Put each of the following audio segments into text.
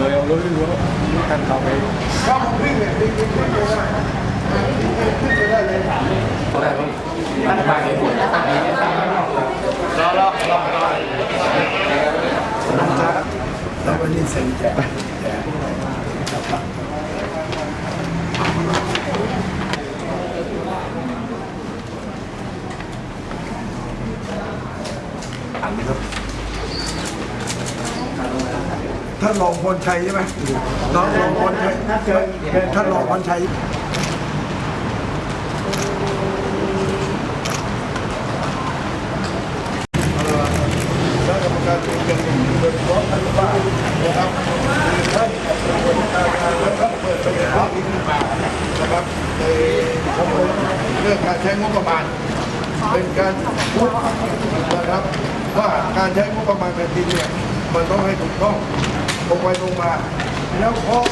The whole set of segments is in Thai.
เลยเอาเลยหัวท่านเข้าไปถ้าผมวิ่งเท่านรองพลชัยใช่ไหมน้องรองพลชัยท่านรองพลชัยคณะกรรมการเป็นกันโดยเฉพาะท่านว่านะครับคือท่านเป็นคนการงานและท่านเปิดประเด็นเรื่องนี้ขึ้นมานะครับในเรื่องการใช้งบประมาณ เป็นการพูดนะครับว่าการใช้งบประมาณแผ่นดินเนี่ยมันต้องให้ถูกต้อง ตรงไปตรงมา แล้วเพราะ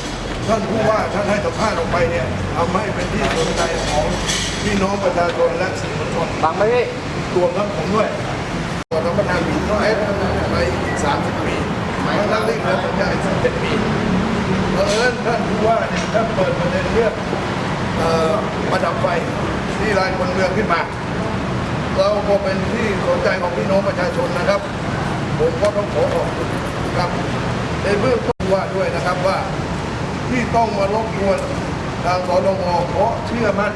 ท่านผู้ว่าท่านให้สัมภาษณ์ออกไปเนี่ยทำให้เป็นที่สนใจของพี่น้องประชาชนและสื่อมวลชนบังไหมพี่รวมทั้งผมด้วยก่อนรับประทานปีน้อยไปอีก 30 ปีทั้งที่เหลือสัญญาอีก17ปีเออท่านผู้ว่าเนี่ยท่านเปิดประเด็นเรื่องเอ่อประดับไฟที่ลานคนเมืองขึ้นมาเราก็เป็นที่สนใจของพี่น้องประชาชนนะครับ ผมก็ต้องขอขอบคุณ ครับในเบื้องต้นว่าด้วยนะครับว่าที่ต้องมารบกวนทางสนงเพราะเชื่อมั่น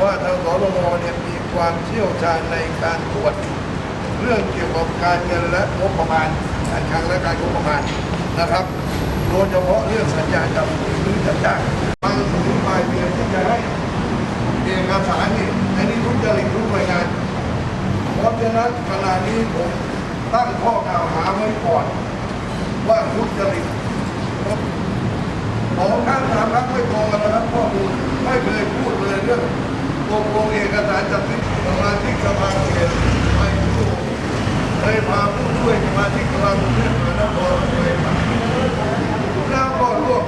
ว่าทางสนงเนี่ยมีความเชี่ยวชาญในการตรวจเรื่องเกี่ยวกับการเงินและงบประมาณการคลังและการงบประมาณนะครับ โดยเฉพาะเรื่องสัญญาจับหรือจัดจ้างบางถึงปลายเดือนที่จะให้เอกสารนี่อันนี้ทุจริตทุกหน่วยงานเพราะฉะนั้นขณะนี้ผม ตั้งข้อกล่าวหาไว้ก่อน ว่าทุจริตครับสองข้างสามครั้งไม่พอกันนะครับข้อมูลไม่เคยพูดเลยเรื่องโกงโกงเอกสารจัดซื้อมากสภาเขตไม่พูดเคยพาผู้ช่วยสมาชิกสภากรุงเทพมหานครไปแล้วก็ร่วม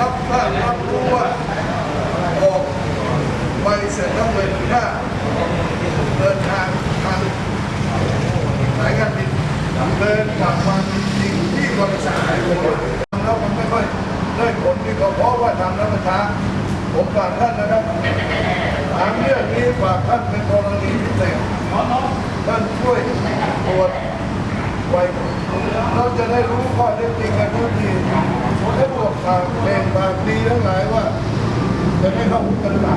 รับทราบรับรู้ว่าออกใบเสร็จแล้วเงินค่า เดินทางทางสายการบินเดินกลับมาจ ริงๆที่บริษัทไหนคนทำแล้วมันไม่ค่อยได้ผลที่ก็เพราะว่าทำแล้วมันช้าผมฝากท่านนะครับถามเรื่องนี้ฝากท่านเป็นกรณีพิเศษท่านช่วยตรวจไว้เราจะได้รู้ข้อเท็จจริงกันทุกทีและพวกข่าวเพลงปากดีทั้งหลายว่าจะไม่เข้าคุกกันหรือเปล่า